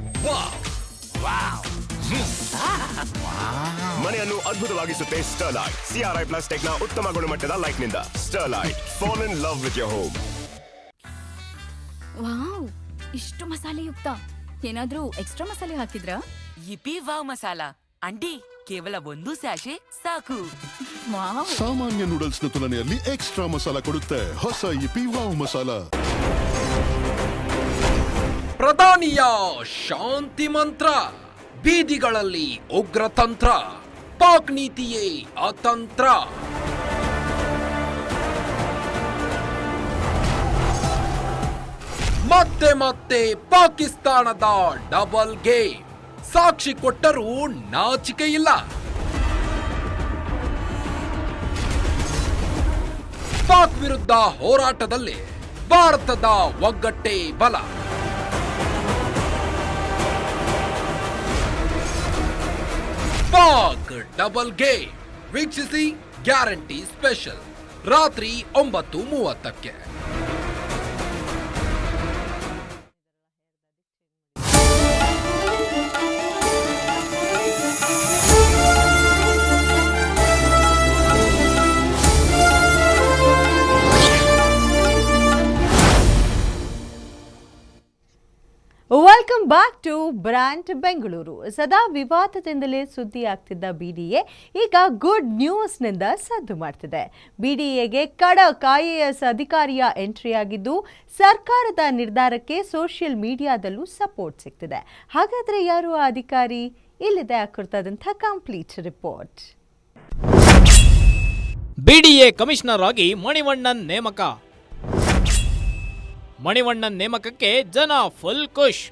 ಮನೆಯನ್ನು ಅದ್ಭುತವಾಗಿಸುತ್ತೆ ಸ್ಟರ್ಲೈಟ್ ಸಿಆರ್ಐ ಪ್ಲಸ್ ಟೆಕ್ನ ಉತ್ತಮ ಗುಣಮಟ್ಟದ ಲೈಟ್ನಿಂದ Sterlite fall in love with your home wow ಇಷ್ಟು ಮಸಾಲೆಯುಕ್ತ. ಏನಾದರೂ ಏನಾದ್ರೂ ಎಕ್ಸ್ಟ್ರಾ ಮಸಾಲೆ ಹಾಕಿದ್ರಾ? ಇಪಿ ವಾವ್ ಮಸಾಲ. ಅಂಡಿ ಕೇವಲ ಒಂದು ಸ್ಯಾಶೆ ಸಾಕು. ಸಾಮಾನ್ಯ ನೂಡಲ್ಸ್ನ ತುಲನೆಯಲ್ಲಿ ಎಕ್ಸ್ಟ್ರಾ ಮಸಾಲ ಕೊಡುತ್ತೆ. ಹೊಸ ಇಪಿ ವಾವ್ ಮಸಾಲ. ಪ್ರಧಾನಿಯ ಶಾಂತಿ ಮಂತ್ರ. ಬೀದಿಗಳಲ್ಲಿ ಉಗ್ರತಂತ್ರ, ಪಾಕ್ ನೀತಿಯೇ ಅತಂತ್ರ. ಮತ್ತೆ ಮತ್ತೆ ಪಾಕಿಸ್ತಾನದ ಡಬಲ್ ಗೇಮ್. ಸಾಕ್ಷಿ ಕೊಟ್ಟರೂ ನಾಚಿಕೆ ಇಲ್ಲ ಪಾಕ್ ವಿರುದ್ಧ ಹೋರಾಟದಲ್ಲಿ ಭಾರತದ ಒಗ್ಗಟ್ಟೆ ಬಲ. ಪಾಕ್ ಡಬಲ್ ಗೇಮ್ ವೀಕ್ಷಿಸಿ ಗ್ಯಾರಂಟಿ ಸ್ಪೆಷಲ್. ರಾತ್ರಿ ಒಂಬತ್ತು ಮೂವತ್ತಕ್ಕೆ. To brand Bengaluru. ಸದಾ ವಿವಾದದಿಂದಲೇ ಸುದ್ದಿ ಆಗ್ತಿದ್ದ ಬಿಡಿಎ ಈಗ ಗುಡ್ ನ್ಯೂಸ್ನಿಂದ ಸದ್ದು ಮಾಡ್ತಿದೆ. ಬಿಡಿಎಗೆ ಕಡ ಐಎಎಸ್ ಅಧಿಕಾರಿಯ ಎಂಟ್ರಿ ಆಗಿದ್ದು ಸರ್ಕಾರದ ನಿರ್ಧಾರಕ್ಕೆ ಸೋಷಿಯಲ್ ಮೀಡಿಯಾದಲ್ಲೂ ಸಪೋರ್ಟ್ ಸಿಗ್ತಿದೆ. ಹಾಗಾದರೆ ಯಾರು ಆ ಅಧಿಕಾರಿ? ಇಲ್ಲಿದೆ ಕುರಿತಾದಂಥ ಕಂಪ್ಲೀಟ್ ರಿಪೋರ್ಟ್. ಬಿಡಿಎ ಕಮಿಷನರ್ ಆಗಿ ಮಣಿವಣ್ಣನ್ ನೇಮಕ. ಮಣಿವಣ್ಣನ್ ನೇಮಕಕ್ಕೆ ಜನ full Khush.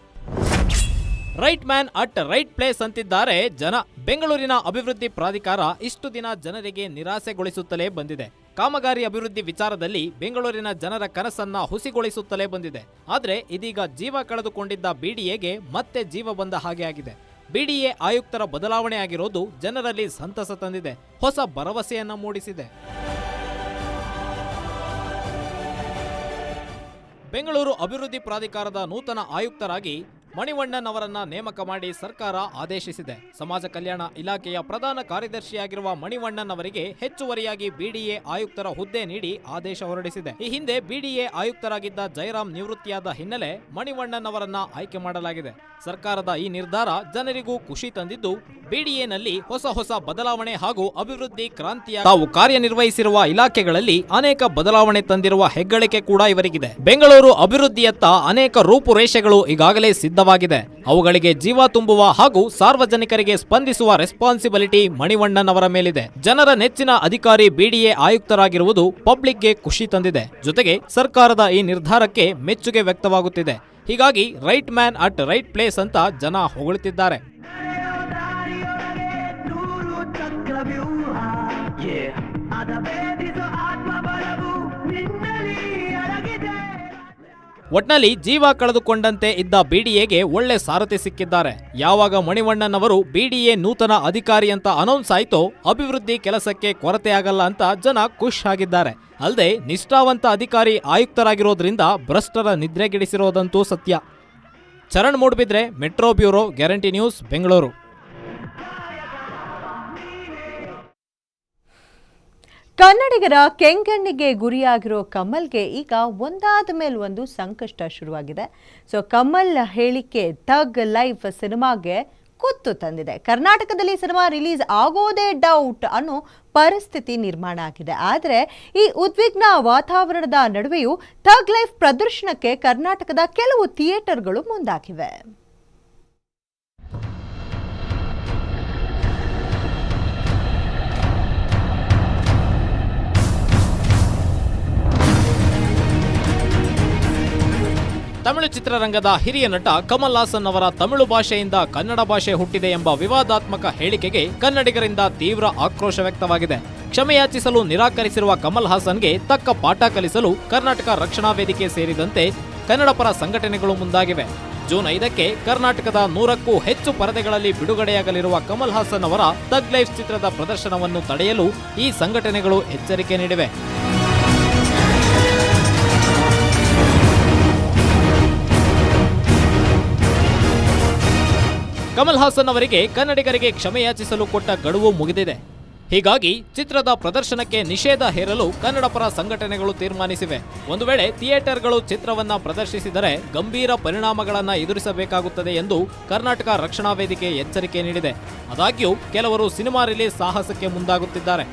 Right man at right place ಅಂತಿದ್ದಾರೆ. ಜನ ಬೆಂಗಳೂರಿನ ಅಭಿವೃದ್ಧಿ ಪ್ರಾಧಿಕಾರ ಇಷ್ಟು ದಿನ ಜನರಿಗೆ ನಿರಾಸೆಗೊಳಿಸುತ್ತಲೇ ಬಂದಿದೆ. ಕಾಮಗಾರಿ ಅಭಿವೃದ್ಧಿ ವಿಚಾರದಲ್ಲಿ ಬೆಂಗಳೂರಿನ ಜನರ ಕನಸನ್ನ ಹುಸಿಗೊಳಿಸುತ್ತಲೇ ಬಂದಿದೆ. ಆದರೆ ಇದೀಗ ಜೀವ ಕಳೆದುಕೊಂಡಿದ್ದ ಬಿಡಿಎಗೆ ಮತ್ತೆ ಜೀವ ಬಂದ ಹಾಗೆ ಆಗಿದೆ. ಬಿಡಿಎ ಆಯುಕ್ತರ ಬದಲಾವಣೆ ಆಗಿರೋದು ಜನರಲ್ಲಿ ಸಂತಸ ತಂದಿದೆ. ಹೊಸ ಭರವಸೆಯನ್ನ ಮೂಡಿಸಿದೆ. ಬೆಂಗಳೂರು ಅಭಿವೃದ್ಧಿ ಪ್ರಾಧಿಕಾರದ ನೂತನ ಆಯುಕ್ತರಾಗಿ ಮಣಿವಣ್ಣನ್ ಅವರನ್ನ ನೇಮಕ ಮಾಡಿ ಸರ್ಕಾರ ಆದೇಶಿಸಿದೆ. ಸಮಾಜ ಕಲ್ಯಾಣ ಇಲಾಖೆಯ ಪ್ರಧಾನ ಕಾರ್ಯದರ್ಶಿಯಾಗಿರುವ ಮಣಿವಣ್ಣನ್ ಅವರಿಗೆ ಹೆಚ್ಚುವರಿಯಾಗಿ ಬಿಡಿಎ ಆಯುಕ್ತರ ಹುದ್ದೆ ನೀಡಿ ಆದೇಶ ಹೊರಡಿಸಿದೆ. ಈ ಹಿಂದೆ ಬಿಡಿಎ ಆಯುಕ್ತರಾಗಿದ್ದ ಜಯರಾಮ್ ನಿವೃತ್ತಿಯಾದ ಹಿನ್ನೆಲೆ ಮಣಿವಣ್ಣನ್ ಅವರನ್ನ ಆಯ್ಕೆ ಮಾಡಲಾಗಿದೆ. ಸರ್ಕಾರದ ಈ ನಿರ್ಧಾರ ಜನರಿಗೂ ಖುಷಿ ತಂದಿದ್ದು, ಬಿಡಿಎನಲ್ಲಿ ಹೊಸ ಹೊಸ ಬದಲಾವಣೆ ಹಾಗೂ ಅಭಿವೃದ್ಧಿ ಕ್ರಾಂತಿಯ ತಾವು ಕಾರ್ಯನಿರ್ವಹಿಸಿರುವ ಇಲಾಖೆಗಳಲ್ಲಿ ಅನೇಕ ಬದಲಾವಣೆ ತಂದಿರುವ ಹೆಗ್ಗಳಿಕೆ ಕೂಡ ಇವರಿಗಿದೆ. ಬೆಂಗಳೂರು ಅಭಿವೃದ್ಧಿಯತ್ತ ಅನೇಕ ರೂಪುರೇಷೆಗಳು ಈಗಾಗಲೇ ಸಿದ್ಧವಾಗಿದೆ ಅವುಗಳಿಗೆ ಜೀವ ತುಂಬುವ ಹಾಗೂ ಸಾರ್ವಜನಿಕರಿಗೆ ಸ್ಪಂದಿಸುವ ರೆಸ್ಪಾನ್ಸಿಬಿಲಿಟಿ ಮಣಿವಣ್ಣನ್ ಅವರ ಮೇಲಿದೆ. ಜನರ ನೆಚ್ಚಿನ ಅಧಿಕಾರಿ ಬಿಡಿಎ ಆಯುಕ್ತರಾಗಿರುವುದು ಪಬ್ಲಿಕ್ಗೆ ಖುಷಿ ತಂದಿದೆ. ಜೊತೆಗೆ ಸರ್ಕಾರದ ಈ ನಿರ್ಧಾರಕ್ಕೆ ಮೆಚ್ಚುಗೆ ವ್ಯಕ್ತವಾಗುತ್ತಿದೆ. ಹೀಗಾಗಿ right man at right place ಅಂತ ಜನ ಹೊಗಳುತ್ತಿದ್ದಾರೆ ಒಟ್ನಲ್ಲಿ ಜೀವ ಕಳೆದುಕೊಂಡಂತೆ ಇದ್ದ ಬಿಡಿಎಗೆ ಒಳ್ಳೆ ಸಾರಥಿ ಸಿಕ್ಕಿದ್ದಾರೆ. ಯಾವಾಗ ಮಣಿವಣ್ಣನ್ ಅವರು ಬಿಡಿಎ ನೂತನ ಅಧಿಕಾರಿ ಅಂತ ಅನೌನ್ಸ್ ಆಯ್ತೋ ಅಭಿವೃದ್ಧಿ ಕೆಲಸಕ್ಕೆ ಕೊರತೆ ಆಗಲ್ಲ ಅಂತ ಜನ ಖುಷ್ ಆಗಿದ್ದಾರೆ. ಅಲ್ಲದೆ ನಿಷ್ಠಾವಂತ ಅಧಿಕಾರಿ ಆಯುಕ್ತರಾಗಿರೋದ್ರಿಂದ ಭ್ರಷ್ಟರ ನಿದ್ರೆಗೆಡಿಸಿರೋದಂತೂ ಸತ್ಯ. Charan Moodbidri, metro bureau, guarantee news, Bengaluru. ಕನ್ನಡಿಗರ ಕೆಂಗಣ್ಣಿಗೆ ಗುರಿಯಾಗಿರೋ ಕಮಲ್ಗೆ ಈಗ ಒಂದಾದ ಮೇಲೆ ಒಂದು ಸಂಕಷ್ಟ ಶುರುವಾಗಿದೆ. ಸೊ ಕಮಲ್ ಹೇಳಿಕೆ ಥಗ್ ಲೈಫ್ ಸಿನಿಮಾಗೆ ಕುತ್ತು ತಂದಿದೆ. ಕರ್ನಾಟಕದಲ್ಲಿ ಸಿನಿಮಾ ರಿಲೀಸ್ ಆಗೋದೇ ಡೌಟ್ ಅನ್ನೋ ಪರಿಸ್ಥಿತಿ ನಿರ್ಮಾಣ ಆಗಿದೆ. ಆದರೆ, ಈ ಉದ್ವಿಗ್ನ ವಾತಾವರಣದ ನಡುವೆಯೂ ಥಗ್ ಲೈಫ್ ಪ್ರದರ್ಶನಕ್ಕೆ ಕರ್ನಾಟಕದ ಕೆಲವು ಥಿಯೇಟರ್ಗಳು ಮುಂದಾಗಿವೆ. ತಮಿಳು ಚಿತ್ರರಂಗದ ಹಿರಿಯ ನಟ ಕಮಲ್ ಹಾಸನ್ ಅವರ ತಮಿಳು ಭಾಷೆಯಿಂದ ಕನ್ನಡ ಭಾಷೆ ಹುಟ್ಟಿದೆ ಎಂಬ ವಿವಾದಾತ್ಮಕ ಹೇಳಿಕೆಗೆ ಕನ್ನಡಿಗರಿಂದ ತೀವ್ರ ಆಕ್ರೋಶ ವ್ಯಕ್ತವಾಗಿದೆ. ಕ್ಷಮೆಯಾಚಿಸಲು ನಿರಾಕರಿಸಿರುವ ಕಮಲ್ ಹಾಸನ್ಗೆ ತಕ್ಕ ಪಾಠ ಕಲಿಸಲು ಕರ್ನಾಟಕ ರಕ್ಷಣಾ ವೇದಿಕೆ ಸೇರಿದಂತೆ ಕನ್ನಡ ಪರ ಸಂಘಟನೆಗಳು ಮುಂದಾಗಿವೆ. ಜೂನ್ ಐದಕ್ಕೆ ಕರ್ನಾಟಕದ ನೂರಕ್ಕೂ ಹೆಚ್ಚು ಪರದೆಗಳಲ್ಲಿ ಬಿಡುಗಡೆಯಾಗಲಿರುವ ಕಮಲ್ ಹಾಸನ್ ಅವರ ತಗ್ ಲೈಫ್ ಚಿತ್ರದ ಪ್ರದರ್ಶನವನ್ನು ತಡೆಯಲು ಈ ಸಂಘಟನೆಗಳು ಎಚ್ಚರಿಕೆ ನೀಡಿವೆ. ಕಮಲ್ ಹಾಸನ್ ಅವರಿಗೆ ಕನ್ನಡಿಗರಿಗೆ ಕ್ಷಮೆಯಾಚಿಸಲು ಕೊಟ್ಟ ಗಡುವು ಮುಗಿದಿದೆ. ಹೀಗಾಗಿ ಚಿತ್ರದ ಪ್ರದರ್ಶನಕ್ಕೆ ನಿಷೇಧ ಹೇರಲು ಕನ್ನಡ ಪರ ಸಂಘಟನೆಗಳು ತೀರ್ಮಾನಿಸಿವೆ. ಒಂದು ವೇಳೆ ಥಿಯೇಟರ್ಗಳು ಚಿತ್ರವನ್ನ ಪ್ರದರ್ಶಿಸಿದರೆ ಗಂಭೀರ ಪರಿಣಾಮಗಳನ್ನ ಎದುರಿಸಬೇಕಾಗುತ್ತದೆ ಎಂದು ಕರ್ನಾಟಕ ರಕ್ಷಣಾ ವೇದಿಕೆ ಎಚ್ಚರಿಕೆ ನೀಡಿದೆ. ಆದಾಗ್ಯೂ ಕೆಲವರು ಸಿನಿಮಾ ರಿಲೀಸ್ ಸಾಹಸಕ್ಕೆ ಮುಂದಾಗುತ್ತಿದ್ದಾರೆ.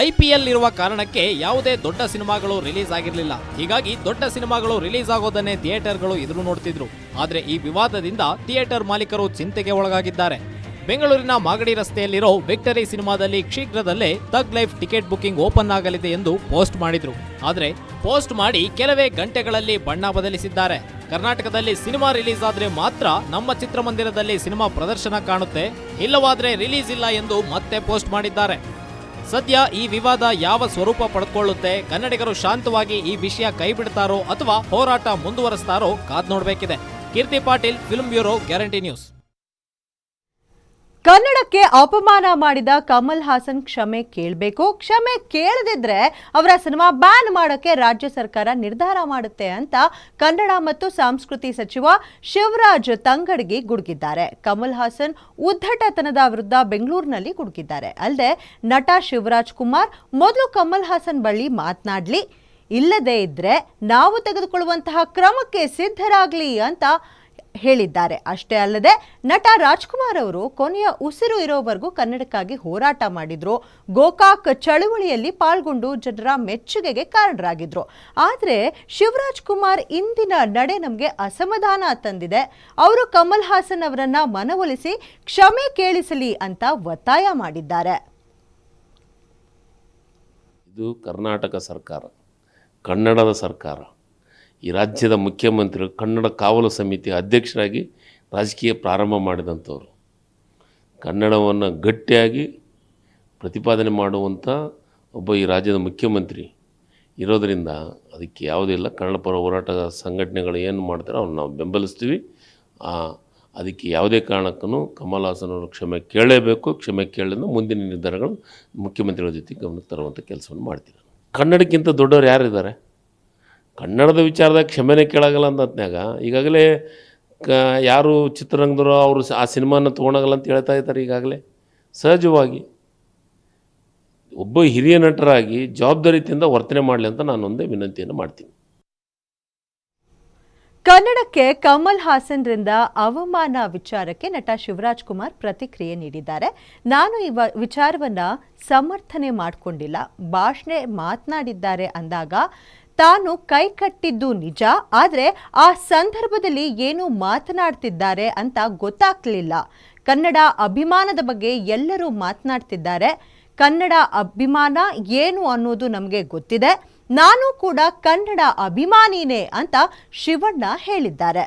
ಐಪಿಎಲ್ ಇರುವ ಕಾರಣಕ್ಕೆ ಯಾವುದೇ ದೊಡ್ಡ ಸಿನಿಮಾಗಳು ರಿಲೀಸ್ ಆಗಿರಲಿಲ್ಲ. ಹೀಗಾಗಿ ದೊಡ್ಡ ಸಿನಿಮಾಗಳು ರಿಲೀಸ್ ಆಗೋದನ್ನೇ ಥಿಯೇಟರ್ಗಳು ಎದುರು ನೋಡ್ತಿದ್ರು. ಆದರೆ ಈ ವಿವಾದದಿಂದ ಥಿಯೇಟರ್ ಮಾಲೀಕರು ಚಿಂತೆಗೆ ಒಳಗಾಗಿದ್ದಾರೆ. ಬೆಂಗಳೂರಿನ ಮಾಗಡಿ ರಸ್ತೆಯಲ್ಲಿರೋ ವಿಕ್ಟರಿ ಸಿನಿಮಾದಲ್ಲಿ ಶೀಘ್ರದಲ್ಲೇ Thug Life ticket booking open ಆಗಲಿದೆ ಎಂದು ಪೋಸ್ಟ್ ಮಾಡಿದ್ರು. ಆದರೆ ಪೋಸ್ಟ್ ಮಾಡಿ ಕೆಲವೇ ಗಂಟೆಗಳಲ್ಲಿ ಬಣ್ಣ ಬದಲಿಸಿದ್ದಾರೆ. ಕರ್ನಾಟಕದಲ್ಲಿ ಸಿನಿಮಾ ರಿಲೀಸ್ ಆದ್ರೆ ಮಾತ್ರ ನಮ್ಮ ಚಿತ್ರಮಂದಿರದಲ್ಲಿ ಸಿನಿಮಾ ಪ್ರದರ್ಶನ ಕಾಣುತ್ತೆ. ಇಲ್ಲವಾದ್ರೆ ರಿಲೀಸ್ ಇಲ್ಲ ಎಂದು ಮತ್ತೆ ಪೋಸ್ಟ್ ಮಾಡಿದ್ದಾರೆ. ಸದ್ಯ ಈ ವಿವಾದ ಯಾವ ಸ್ವರೂಪ ಪಡೆದುಕೊಳ್ಳುತ್ತೆ? ಕನ್ನಡಿಗರು ಶಾಂತವಾಗಿ ಈ ವಿಷಯ ಕೈಬಿಡ್ತಾರೋ ಅಥವಾ ಹೋರಾಟ ಮುಂದುವರೆಸ್ತಾರೋ ಕಾದ್ ನೋಡಬೇಕಿದೆ. Keerthi Patil, film bureau, guarantee news. ಕನ್ನಡಕ್ಕೆ ಅಪಮಾನ ಮಾಡಿದ ಕಮಲ್ ಹಾಸನ್ ಕ್ಷಮೆ ಕೇಳಬೇಕು. ಕ್ಷಮೆ ಕೇಳದಿದ್ರೆ ಅವರ ಸಿನಿಮಾ ಬ್ಯಾನ್ ಮಾಡೋಕ್ಕೆ ರಾಜ್ಯ ಸರ್ಕಾರ ನಿರ್ಧಾರ ಮಾಡುತ್ತೆ ಅಂತ ಕನ್ನಡ ಮತ್ತು ಸಂಸ್ಕೃತಿ ಸಚಿವ ಶಿವರಾಜ್ ತಂಗಡಗಿ ಗುಡುಗಿದ್ದಾರೆ. ಕಮಲ್ ಹಾಸನ್ ಉದ್ದಟತನದ ವಿರುದ್ಧ ಬೆಂಗಳೂರಿನಲ್ಲಿ ಗುಡುಗಿದ್ದಾರೆ. ಅಲ್ಲದೆ ನಟ ಶಿವರಾಜ್ ಕುಮಾರ್ ಮೊದಲು ಕಮಲ್ ಹಾಸನ್ ಬಳಿ ಮಾತನಾಡಲಿ. ಇಲ್ಲದೇ ಇದ್ರೆ ನಾವು ತೆಗೆದುಕೊಳ್ಳುವಂತಹ ಕ್ರಮಕ್ಕೆ ಸಿದ್ಧರಾಗಲಿ ಅಂತ ಹೇಳಿದ್ದಾರೆ. ಅಷ್ಟೇ ಅಲ್ಲದೆ ನಟ ರಾಜ್ಕುಮಾರ್ ಅವರು ಕೊನೆಯ ಉಸಿರು ಇರೋವರೆಗೂ ಕನ್ನಡಕ್ಕಾಗಿ ಹೋರಾಟ ಮಾಡಿದ್ರು. ಗೋಕಾಕ್ ಚಳುವಳಿಯಲ್ಲಿ ಪಾಲ್ಗೊಂಡು ಜನರ ಮೆಚ್ಚುಗೆಗೆ ಕಾರಣರಾಗಿದ್ರು. ಆದರೆ ಶಿವರಾಜ್ ಕುಮಾರ್ ಇಂದಿನ ನಡೆ ನಮಗೆ ಅಸಮಾಧಾನ ತಂದಿದೆ. ಅವರು ಕಮಲ್ ಹಾಸನ್ ಅವರನ್ನ ಮನವೊಲಿಸಿ ಕ್ಷಮೆ ಕೇಳಿಸಲಿ ಅಂತ ಒತ್ತಾಯ ಮಾಡಿದ್ದಾರೆ. ಇದು ಕರ್ನಾಟಕ ಸರ್ಕಾರ, ಕನ್ನಡದ ಸರ್ಕಾರ. ಈ ರಾಜ್ಯದ ಮುಖ್ಯಮಂತ್ರಿಗಳು, ಕನ್ನಡ ಕಾವಲು ಸಮಿತಿ ಅಧ್ಯಕ್ಷರಾಗಿ ರಾಜಕೀಯ ಪ್ರಾರಂಭ ಮಾಡಿದಂಥವ್ರು. ಕನ್ನಡವನ್ನು ಗಟ್ಟಿಯಾಗಿ ಪ್ರತಿಪಾದನೆ ಮಾಡುವಂಥ ಒಬ್ಬ ಈ ರಾಜ್ಯದ ಮುಖ್ಯಮಂತ್ರಿ ಇರೋದರಿಂದ ಅದಕ್ಕೆ ಯಾವುದಿಲ್ಲ ಕನ್ನಡ ಪರ ಹೋರಾಟ ಸಂಘಟನೆಗಳು ಏನು ಮಾಡ್ತಾರೆ ಅವ್ರನ್ನ ನಾವು ಬೆಂಬಲಿಸ್ತೀವಿ. ಅದಕ್ಕೆ ಯಾವುದೇ ಕಾರಣಕ್ಕೂ ಕಮಲ್ ಹಾಸನವರು ಕ್ಷಮೆ ಕೇಳಲೇಬೇಕು. ಕ್ಷಮೆ ಕೇಳಿದ ಮುಂದಿನ ನಿರ್ಧಾರಗಳು ಮುಖ್ಯಮಂತ್ರಿಗಳ ಜೊತೆ ಗಮನಕ್ಕೆ ತರುವಂಥ ಕೆಲಸವನ್ನು ಮಾಡ್ತೀವಿ. ಕನ್ನಡಕ್ಕಿಂತ ದೊಡ್ಡವರು ಯಾರಿದ್ದಾರೆ? ಕನ್ನಡದ ವಿಚಾರದಾಗ ಕ್ಷಮೆನೇ ಕೇಳಾಗಲ್ಲ ಅಂದತ್ನಾಗ ಈಗಾಗಲೇ ಕ, ಯಾರು ಚಿತ್ರರಂಗದವರು ಅವರು ಆ ಸಿನಿಮಾನ ತೊಗೊಳಗಲ್ಲ ಅಂತ ಹೇಳ್ತಾ ಇದ್ದಾರೆ ಈಗಾಗಲೇ. ಸಹಜವಾಗಿ ಒಬ್ಬ ಹಿರಿಯ ನಟರಾಗಿ ಜವಾಬ್ದಾರಿತಿಯಿಂದ ವರ್ತನೆ ಮಾಡಲಿ ಅಂತ ನಾನು ಒಂದೇ ವಿನಂತಿಯನ್ನು ಮಾಡ್ತೀನಿ. ಕನ್ನಡಕ್ಕೆ ಕಮಲ್ ಹಾಸನ್ರಿಂದ ಅವಮಾನ ವಿಚಾರಕ್ಕೆ ನಟ ಶಿವರಾಜ್ ಕುಮಾರ್ ಪ್ರತಿಕ್ರಿಯೆ ನೀಡಿದ್ದಾರೆ. ನಾನು ಈ ವಿಚಾರವನ್ನ ಸಮರ್ಥನೆ ಮಾಡಿಕೊಂಡಿಲ್ಲ. ಭಾಷಣೆ ಮಾತನಾಡಿದ್ದಾರೆ ಅಂದಾಗ ತಾನು ಕೈ ಕಟ್ಟಿದ್ದು ನಿಜ, ಆದರೆ ಆ ಸಂದರ್ಭದಲ್ಲಿ ಏನು ಮಾತನಾಡ್ತಿದ್ದಾರೆ ಅಂತ ಗೊತ್ತಾಗ್ಲಿಲ್ಲ. ಕನ್ನಡ ಅಭಿಮಾನದ ಬಗ್ಗೆ ಎಲ್ಲರೂ ಮಾತನಾಡ್ತಿದ್ದಾರೆ. ಕನ್ನಡ ಅಭಿಮಾನ ಏನು ಅನ್ನೋದು ನಮಗೆ ಗೊತ್ತಿದೆ. ನಾನು ಕೂಡ ಕನ್ನಡ ಅಭಿಮಾನಿನೇ ಅಂತ ಶಿವಣ್ಣ ಹೇಳಿದ್ದಾರೆ.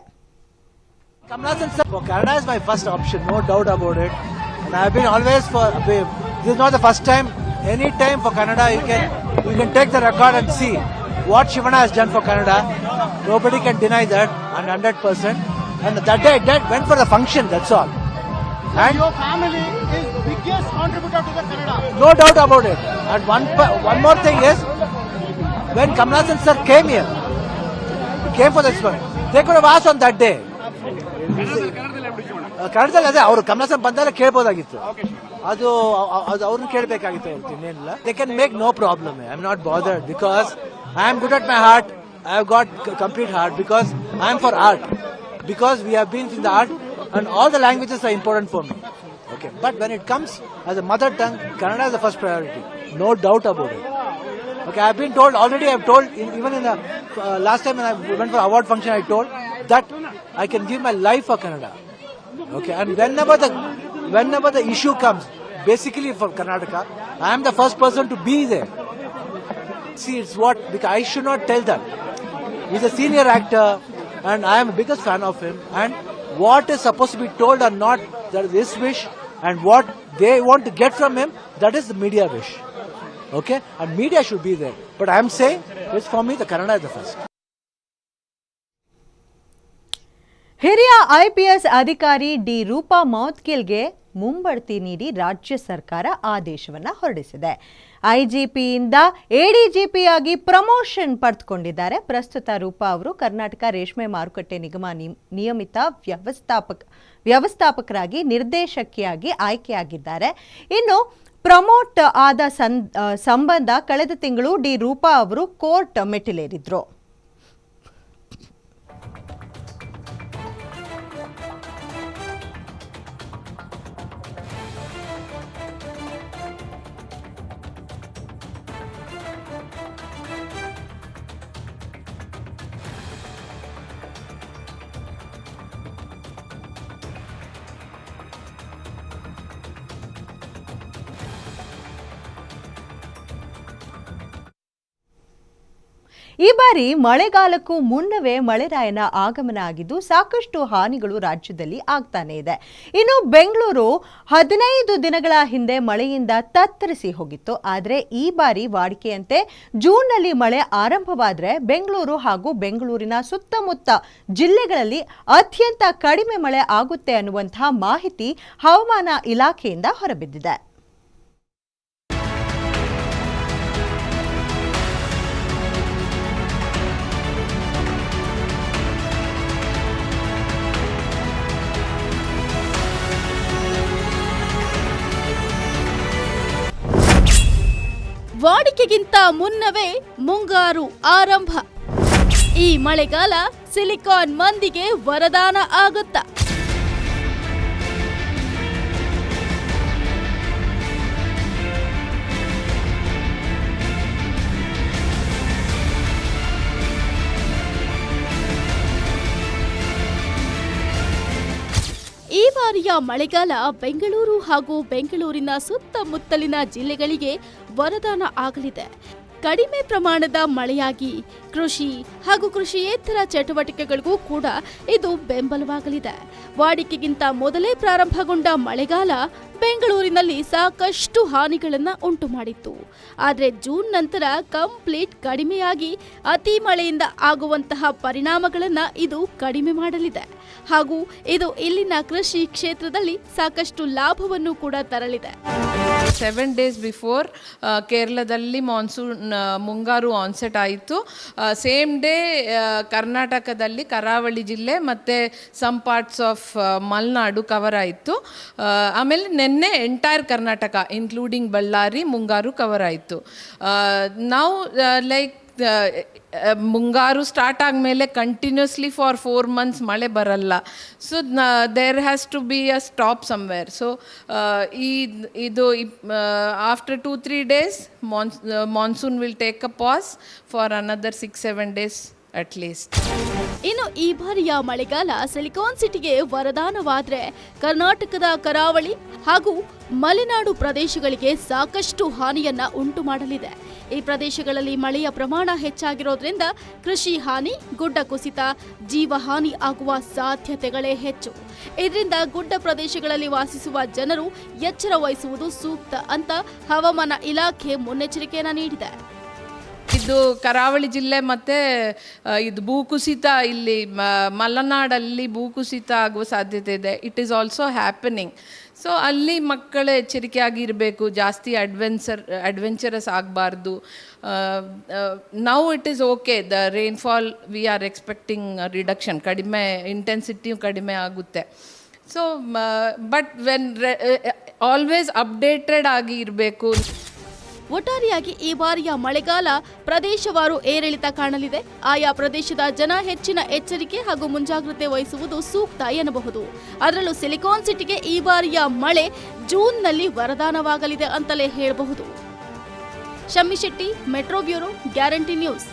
Any time for Kannada you can you can take the record and see what Shivana has done for Canada. Nobody can deny that, and hundred percent. And that day, that went for the function. That's all. And your family is biggest contributor to the Canada. No doubt about it. And one one more thing is, when Kamalasan sir came here, he came for this one. They could have asked on that day. ಕನ್ನಡದಲ್ಲಿ ಅದೇ ಅವರು ಕಮಲಾಸನ್ ಬಂದಾಗ ಕೇಳ್ಬೋದಾಗಿತ್ತು ಅದು ಅವ್ರನ್ನ ಕೇಳಬೇಕಾಗಿತ್ತು ಹೊರತು ಇನ್ನೇನಿಲ್ಲ they can make no problem I am not bothered because I am good at my heart. I have got complete heart because I am for art. Because we have been in the art and all the languages are important for me. Okay. But when it comes as a mother tongue, Kannada is the first priority. No doubt about it. Okay, I've been told already. I've told even in the uh, last time when I went for award function, I told that I can give my life for Kannada. Okay, and whenever the whenever the issue comes, basically for Karnataka, I am the first person to be there. See, it's what because I should not tell that. He's a senior actor, and I am the biggest fan of him. And what is supposed to be told or not, that is his wish, and what they want to get from him, that is the media wish. Okay? And media should be there. But I am saying, it's for me, the Kannada is the first. ಹಿರಿಯ IPS ಅಧಿಕಾರಿ D Roopa ಮೌದ್ಗಿಲ್ಗೆ ಮುಂಬಡ್ತಿ ನೀಡಿ ರಾಜ್ಯ ಸರ್ಕಾರ ಆದೇಶವನ್ನು ಹೊರಡಿಸಿದೆ. ಐಜಿಪಿಯಿಂದ ಎಡಿಜಿಪಿಯಾಗಿ promotion ಪಡೆದುಕೊಂಡಿದ್ದಾರೆ. ಪ್ರಸ್ತುತ ರೂಪಾ ಅವರು ಕರ್ನಾಟಕ ರೇಷ್ಮೆ ಮಾರುಕಟ್ಟೆ ನಿಗಮ ನಿಯಮಿತ ವ್ಯವಸ್ಥಾಪಕ, ವ್ಯವಸ್ಥಾಪಕರಾಗಿ ನಿರ್ದೇಶಕಿಯಾಗಿ ಆಯ್ಕೆಯಾಗಿದ್ದಾರೆ. ಇನ್ನು ಪ್ರಮೋಟ್ ಆದ ಸಂಬಂಧ ಕಳೆದ ತಿಂಗಳು ಡಿ ರೂಪಾ ಅವರು ಕೋರ್ಟ್ ಮೆಟ್ಟಿಲೇರಿದ್ರು. ಈ ಬಾರಿ ಮಳೆಗಾಲಕ್ಕೂ ಮುನ್ನವೇ ಮಳೆರಾಯನ ಆಗಮನ ಆಗಿದ್ದು ಸಾಕಷ್ಟು ಹಾನಿಗಳು ರಾಜ್ಯದಲ್ಲಿ ಆಗ್ತಾನೆ ಇದೆ. ಇನ್ನು ಬೆಂಗಳೂರು ಹದಿನೈದು ದಿನಗಳ ಹಿಂದೆ ಮಳೆಯಿಂದ ತತ್ತರಿಸಿ ಹೋಗಿತ್ತು. ಆದರೆ ಈ ಬಾರಿ ವಾಡಿಕೆಯಂತೆ ಜೂನ್ನಲ್ಲಿ ಮಳೆ ಆರಂಭವಾದರೆ ಬೆಂಗಳೂರು ಹಾಗೂ ಬೆಂಗಳೂರಿನ ಸುತ್ತಮುತ್ತ ಜಿಲ್ಲೆಗಳಲ್ಲಿ ಅತ್ಯಂತ ಕಡಿಮೆ ಮಳೆ ಆಗುತ್ತೆ ಅನ್ನುವಂತಹ ಮಾಹಿತಿ ಹವಾಮಾನ ಇಲಾಖೆಯಿಂದ ಹೊರಬಿದ್ದಿದೆ. ವಾಡಿಕೆಗಿಂತ ಮುನ್ನವೇ ಮುಂಗಾರು ಆರಂಭ. ಈ ಮಳೆಗಾಲ ಸಿಲಿಕಾನ್ ಮಂದಿಗೆ ವರದಾನ ಆಗುತ್ತಾ. ಈ ಬಾರಿಯ ಮಳೆಗಾಲ ಬೆಂಗಳೂರು ಹಾಗೂ ಬೆಂಗಳೂರಿನ ಸುತ್ತಮುತ್ತಲಿನ ಜಿಲ್ಲೆಗಳಿಗೆ ವರದಾನ ಆಗಲಿದೆ. ಕಡಿಮೆ ಪ್ರಮಾಣದ ಮಳೆಯಾಗಿ ಕೃಷಿ ಹಾಗೂ ಕೃಷಿಯೇತರ ಚಟುವಟಿಕೆಗಳಿಗೂ ಕೂಡ ಇದು ಬೆಂಬಲವಾಗಲಿದೆ. ವಾಡಿಕೆಗಿಂತ ಮೊದಲೇ ಪ್ರಾರಂಭಗೊಂಡ ಮಳೆಗಾಲ ಬೆಂಗಳೂರಿನಲ್ಲಿ ಸಾಕಷ್ಟು ಹಾನಿಗಳನ್ನು ಉಂಟು ಮಾಡಿತ್ತು. ಆದರೆ ಜೂನ್ ನಂತರ ಕಂಪ್ಲೀಟ್ ಕಡಿಮೆಯಾಗಿ ಅತಿ ಮಳೆಯಿಂದ ಆಗುವಂತಹ ಪರಿಣಾಮಗಳನ್ನು ಇದು ಕಡಿಮೆ ಮಾಡಲಿದೆ. ಹಾಗೂ ಇದು ಇಲ್ಲಿನ ಕೃಷಿ ಕ್ಷೇತ್ರದಲ್ಲಿ ಸಾಕಷ್ಟು ಲಾಭವನ್ನು ಕೂಡ ತರಲಿದೆ. ಸೆವೆನ್ ಡೇಸ್ ಬಿಫೋರ್ ಕೇರಳದಲ್ಲಿ ಮಾನ್ಸೂನ್ ಮುಂಗಾರು ಆನ್ಸೆಟ್ ಆಯಿತು. ಸೇಮ್ ಡೇ ಕರ್ನಾಟಕದಲ್ಲಿ ಕರಾವಳಿ ಜಿಲ್ಲೆ ಮತ್ತು some parts of Malenadu cover ಆಯಿತು. ಆಮೇಲೆ ನಿನ್ನೆ ಎಂಟೈರ್ ಕರ್ನಾಟಕ ಇನ್ಕ್ಲೂಡಿಂಗ್ ಬಳ್ಳಾರಿ ಮುಂಗಾರು ಕವರ್ ಆಯಿತು. ನಾವು ಲೈಕ್ ಮುಂಗಾರು ಸ್ಟಾರ್ಟ್ ಆದಮೇಲೆ ಕಂಟಿನ್ಯೂಸ್ಲಿ ಫಾರ್ ಫೋರ್ ಮಂತ್ಸ್ ಮಳೆ ಬರಲ್ಲ. So there has to be a stop somewhere so ಈ, ಇದು after two three days mon monsoon will take a pause for another six seven days at least ಇನ್ನು ಈ ಬಾರಿಯ ಮಳೆಗಾಲ silicon ಸಿಟಿಗೆ ವರದಾನವಾದ್ರೆ ಕರ್ನಾಟಕದ ಕರಾವಳಿ ಹಾಗೂ ಮಲೆನಾಡು ಪ್ರದೇಶಗಳಿಗೆ ಸಾಕಷ್ಟು ಹಾನಿಯನ್ನ ಉಂಟು ಮಾಡಲಿದೆ. ಈ ಪ್ರದೇಶಗಳಲ್ಲಿ ಮಳೆಯ ಪ್ರಮಾಣ ಹೆಚ್ಚಾಗಿರೋದ್ರಿಂದ ಕೃಷಿ ಹಾನಿ, ಗುಡ್ಡ ಕುಸಿತ, ಜೀವಹಾನಿ ಆಗುವ ಸಾಧ್ಯತೆಗಳೇ ಹೆಚ್ಚು. ಇದರಿಂದ ಗುಡ್ಡ ಪ್ರದೇಶಗಳಲ್ಲಿ ವಾಸಿಸುವ ಜನರು ಎಚ್ಚರ ವಹಿಸುವುದು ಸೂಕ್ತ ಅಂತ ಹವಾಮಾನ ಇಲಾಖೆ ಮುನ್ನೆಚ್ಚರಿಕೆಯನ್ನು ನೀಡಿದೆ. ಇದು ಕರಾವಳಿ ಜಿಲ್ಲೆ ಮತ್ತು ಇದು ಭೂಕುಸಿತ ಇಲ್ಲಿ ಮಲೆನಾಡಲ್ಲಿ ಭೂಕುಸಿತ ಆಗುವ ಸಾಧ್ಯತೆ ಇದೆ. It is also happening so ಅಲ್ಲಿ ಮಕ್ಕಳು ಎಚ್ಚರಿಕೆಯಾಗಿ ಇರಬೇಕು, ಜಾಸ್ತಿ ಅಡ್ವೆಂಚರ್ ಅಡ್ವೆಂಚರಸ್ ಆಗಬಾರ್ದು. Now it is okay the rainfall we are expecting reduction ಕಡಿಮೆ ಇಂಟೆನ್ಸಿಟಿಯು ಕಡಿಮೆ ಆಗುತ್ತೆ. So but when always updated ಆಗಿ ಇರಬೇಕು. ಒಟ್ಟಾರೆಯಾಗಿ ಈ ಬಾರಿಯ ಮಳೆಗಾಲ ಪ್ರದೇಶವಾರು ಏರಿಳಿತ ಕಾಣಲಿದೆ. ಆಯಾ ಪ್ರದೇಶದ ಜನ ಹೆಚ್ಚಿನ ಎಚ್ಚರಿಕೆ ಹಾಗೂ ಮುಂಜಾಗ್ರತೆ ವಹಿಸುವುದು ಸೂಕ್ತ ಎನ್ನಬಹುದು. ಅದರಲ್ಲೂ ಸಿಲಿಕಾನ್ ಸಿಟಿಗೆ ಈ ಬಾರಿಯ ಮಳೆ ಜೂನ್ನಲ್ಲಿ ವರದಾನವಾಗಲಿದೆ ಅಂತಲೇ ಹೇಳಬಹುದು. Shammi Shetty, metro bureau, guarantee news.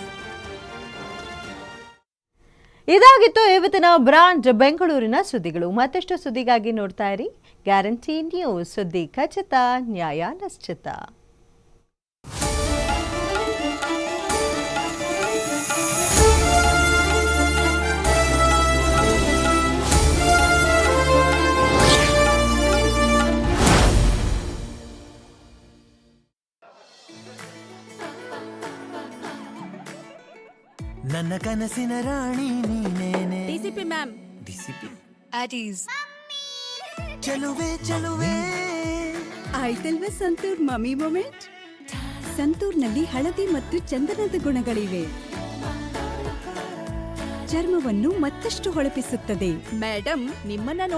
ಇದಾಗಿತ್ತು ಇವತ್ತಿನ ಬ್ರಾಂಚ್ ಬೆಂಗಳೂರಿನ ಸುದ್ದಿಗಳು. ಮತ್ತಷ್ಟು ಸುದ್ದಿಗಾಗಿ ನೋಡ್ತಾ ಇರಿ. ಗ್ಯಾರಂಟಿ ನ್ಯೂಸ್ ಸುದ್ದಿ ಖಚಿತ, ನ್ಯಾಯ ನಿಶ್ಚಿತ. ನನ್ನ ಕನಸಿನ ರಾಣಿ ನೀನೇನೆ? ಡಿಸಿಪಿ ಮ್ಯಾಮ್ ಡಿಸಿಪಿ ಈಸ್ ಚಲುವೆ ಚಲುವೆ. ಆಯ್ತಲ್ವ ಸಂತೂರ್ ಮಮ್ಮಿ ಮೊಮೆಂಟ್ ಸಂತೂರ್ನಲ್ಲಿ ಹಳದಿ ಮತ್ತು ಚಂದನದ ಗುಣಗಳಿವೆ. ಚರ್ಮವನ್ನು ಮತ್ತಷ್ಟು ಹೊಳಪಿಸುತ್ತದೆ. ಮೇಡಮ್ ನಿಮ್ಮನ್ನ